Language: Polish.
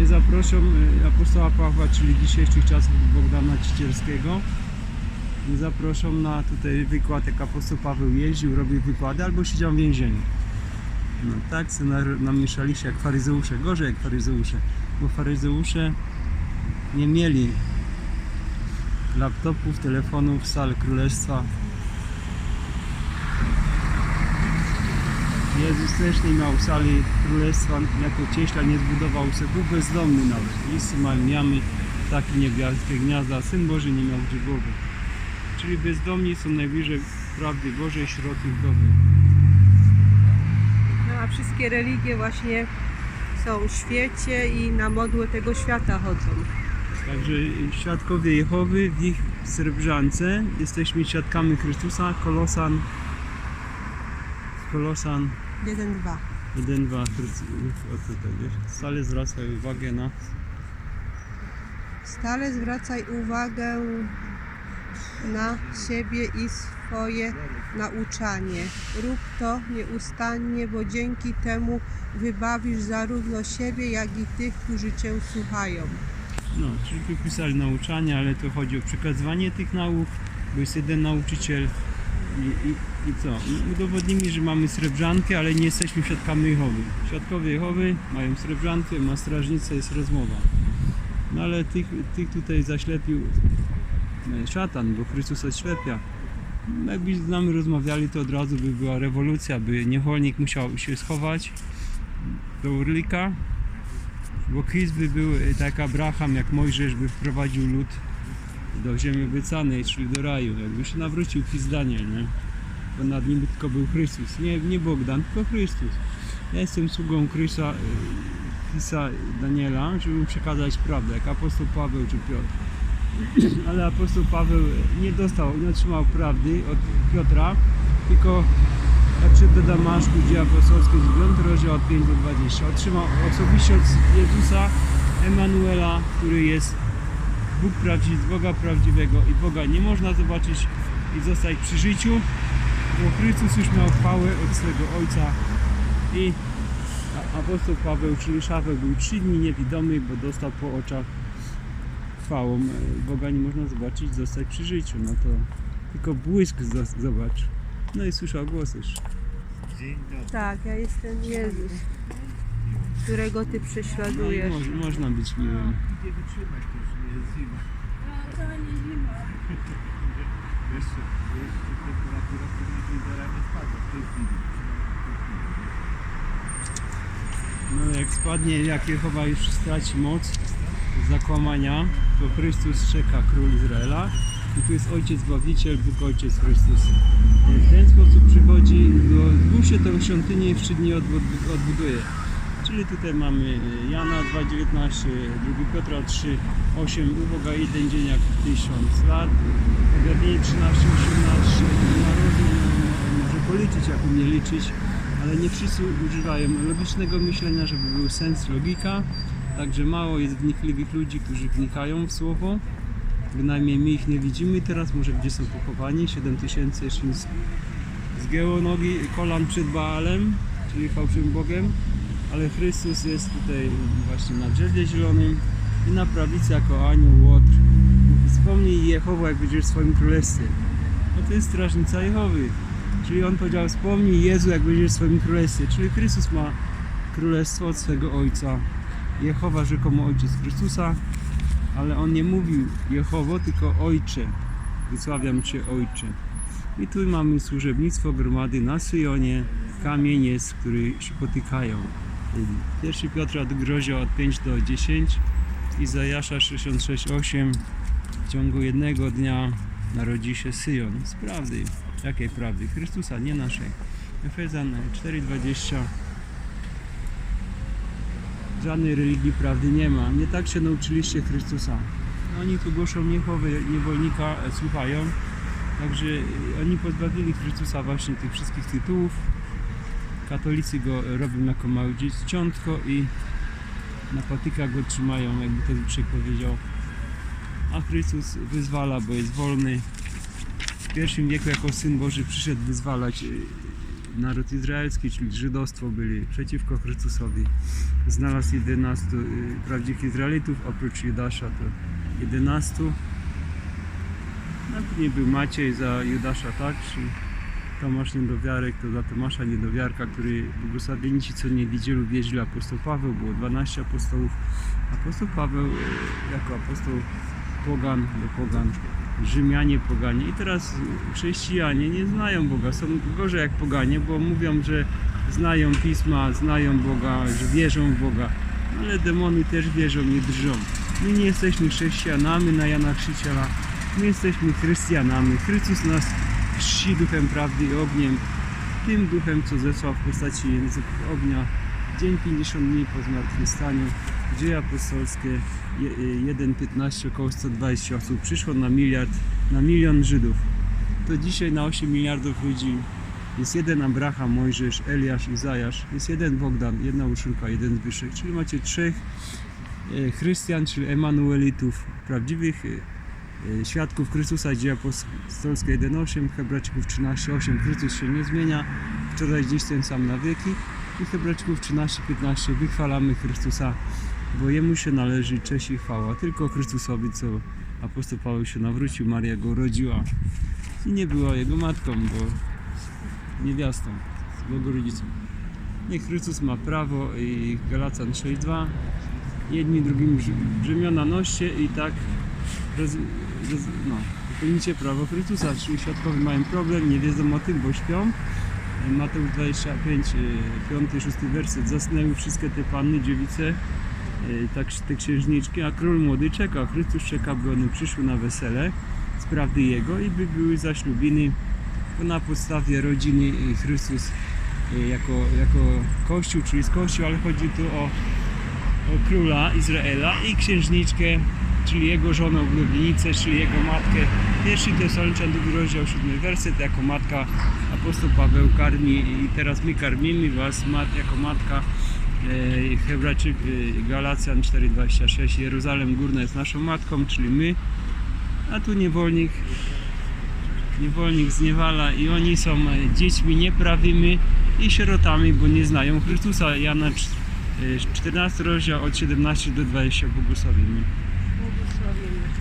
nie zaproszą y, apostoła Pawła, czyli dzisiejszych czasów Bogdana Cicierskiego. Nie zaproszą na tutaj wykład, jak apostoł Paweł jeździł, robił wykłady, albo siedział w więzieniu. No tak se namieszali się jak faryzeusze, gorzej jak faryzeusze, bo faryzeusze nie mieli laptopów, telefonów, sal królestwa. Jezus też nie miał sali królestwa, jako cieśla nie zbudował sobie, był bezdomny nawet. Listy mają jamy, taki niebiańskie gniazda, Syn Boży nie miał gdzie głowy. Czyli bezdomni są najbliżej prawdy Bożej, środków dobrych. No, a wszystkie religie właśnie są w świecie i na modłę tego świata chodzą. Także świadkowie Jehowy w ich srebrzance jesteśmy świadkami Chrystusa, Kolosan, Kolosan 1-2. 1-2, o co to wiesz? Stale zwracaj uwagę na Stale zwracaj uwagę na siebie i swoje nauczanie. Rób to nieustannie, bo dzięki temu wybawisz zarówno siebie, jak i tych, którzy Cię słuchają. No, czyli wypisali nauczania, ale to chodzi o przekazywanie tych nauk, bo jest jeden nauczyciel i, i, i co? I udowodnili, że mamy srebrzankę, ale nie jesteśmy świadkami Jehowy. Świadkowie Jehowy mają srebrzankę, ma strażnicę, jest rozmowa. No ale tych, tych tutaj zaślepił e, szatan, bo Chrystus oślepia. No, Jakby z nami rozmawiali, to od razu by była rewolucja, by niewolnik musiał się schować do urlika, bo Christ by był e, tak Abraham, jak Mojżesz by wprowadził lud do ziemi obiecanej, czyli do raju. Jakby się nawrócił Christ Daniel, nie? Bo nad nim tylko był Chrystus. Nie, nie Bogdan, tylko Chrystus. Ja jestem sługą Chrysa, e, Chrisa Daniela, żeby mu przekazać prawdę, jak apostoł Paweł czy Piotr. Ale apostoł Paweł nie dostał, nie otrzymał prawdy od Piotra, tylko jak przyszedł do Damaszku, dzieje apostolskie, 9 rozdział od 5 do 20. Otrzymał osobiście od Jezusa Emanuela, który jest Bóg prawdziwy, Boga prawdziwego i Boga nie można zobaczyć i zostać przy życiu, bo Chrystus już miał chwałę od swego Ojca i a- apostoł Paweł, czyli Szaweł był trzy dni niewidomy, bo dostał po oczach chwałą. E, Boga nie można zobaczyć, zostać przy życiu, no to tylko błysk zo- zobacz. No i słyszał głos już. Tak, ja jestem Jezus, którego Ty No i prześladujesz. mo- można być miłym. Nie wytrzymać też, nie jest zima. Jeszcze, No jak spadnie, jak Jehowa już straci moc zakłamania, to Chrystus czeka król Izraela i tu jest Ojciec Zbawiciel, Bóg Ojciec Chrystus. W ten sposób przychodzi, się tą świątynię i w trzy dni odbud- odbuduje. Czyli tutaj mamy Jana 2,19, 2 Piotra 3,8, uwaga, jeden dzień jak tysiąc lat, objawienie 13, 18, ma rozum, może policzyć jak umie liczyć, ale nie wszyscy używają logicznego myślenia, żeby był sens, logika, także mało jest wnikliwych ludzi, którzy wnikają w słowo, bynajmniej my ich nie widzimy teraz, może gdzie są pochowani, 7 tysięcy jeszcze nie z- nogi, kolan przed Baalem, czyli fałszywym Bogiem, ale Chrystus jest tutaj właśnie na drzewie zielonym i na prawicy jako anioł łotr. Wspomnij Jehowa, jak będziesz w swoim królestwie. No to jest strażnica Jehowy. Czyli on powiedział, wspomnij Jezu, jak będziesz w swoim królestwie. Czyli Chrystus ma królestwo od swego Ojca. Jehowa rzekomo Ojciec Chrystusa, ale on nie mówił Jehowo, tylko Ojcze. Wysławiam Cię Ojcze. I tu mamy służebnictwo gromady na Syjonie, kamień jest, który się potykają. Pierwszy Piotra do Grozia od 5 do 10, Izajasza 66,8 w ciągu jednego dnia narodzi się Syjon. Z prawdy. Jakiej prawdy? Chrystusa, nie naszej. Efezjan 4,20 Żadnej religii prawdy nie ma. Nie tak się nauczyliście Chrystusa. Oni tu głoszą Jehowy, niewolnika, e, słuchają. Także e, oni pozbawili Chrystusa właśnie tych wszystkich tytułów. Katolicy go robią jako małe dzieciątko i na patykach go trzymają, jakby to Zbyszek powiedział. A Chrystus wyzwala, bo jest wolny. W pierwszym wieku jako Syn Boży przyszedł wyzwalać y, naród izraelski, czyli żydostwo byli przeciwko Chrystusowi. Znalazł 11 y, prawdziwych Izraelitów, oprócz Judasza to 11. No później był Maciej za Judasza, tak? Czyli Tomasz niedowiarek, to za Tomasza niedowiarka, który błogosławieni ci, co nie widzieli, wierzyli apostoł Paweł, było 12 apostołów. Apostoł Paweł y, jako apostoł pogan do pogan, Rzymianie poganie i teraz chrześcijanie nie znają Boga, są gorzej jak poganie, bo mówią, że znają Pisma, znają Boga, że wierzą w Boga, ale demony też wierzą, nie drżą. My nie jesteśmy chrześcijanami na Jana Chrzciciela, my jesteśmy chrystianami. Chrystus nas czci duchem prawdy i ogniem, tym duchem, co zesłał w postaci języków ognia. Dzień 50 dni po zmartwychwstaniu, dzieje apostolskie, je- y, 1,15 około 120 osób, przyszło na miliard, na milion Żydów. To dzisiaj na 8 miliardów ludzi jest jeden Abraham, Mojżesz, Eliasz, Izajasz, jest jeden Bogdan, jedna Uszynka, jeden Zbyszek, czyli macie trzech e, chrystian, czyli Emanuelitów, prawdziwych e, świadków Chrystusa, dzieje apostolskie 1,8, Hebrajczyków 13,8, Chrystus się nie zmienia, wczoraj, dziś ten sam na wieki i Hebrajczyków 13,15, wychwalamy Chrystusa, bo Jemu się należy cześć i chwała, tylko Chrystusowi, co apostoł Paweł się nawrócił, Maria go urodziła i nie była jego matką, bo niewiastą, jego rodzicem. Niech Chrystus ma prawo i Galacjan 6.2 jedni drugim brzemiona noście i tak roz, roz, no, prawo Chrystusa, czyli świadkowie mają problem, nie wiedzą o tym, bo śpią. Mateusz 25, 5, 6 werset. Zasnęły wszystkie te panny, dziewice, e, tak, te księżniczki, a król młody czeka. Chrystus czeka, by one przyszły na wesele z prawdy Jego i by były zaślubiny na podstawie rodziny e, Chrystus e, jako, jako Kościół, czyli z Kościół, ale chodzi tu o, o króla Izraela i księżniczkę, czyli jego żonę oblubienicę, czyli jego matkę. Pierwszy Tesaloniczan, drugi rozdział, siódmy werset, jako matka apostoł Paweł karmi i teraz my karmimy was mat, jako matka e, Hebrajczyk, e, Galacjan 4,26 Jeruzalem Górna jest naszą matką, czyli my a tu niewolnik niewolnik zniewala i oni są e, dziećmi nieprawymi i sierotami, bo nie znają Chrystusa. Jana cz- e, 14 rozdział od 17 do 20 błogosławimy. душою.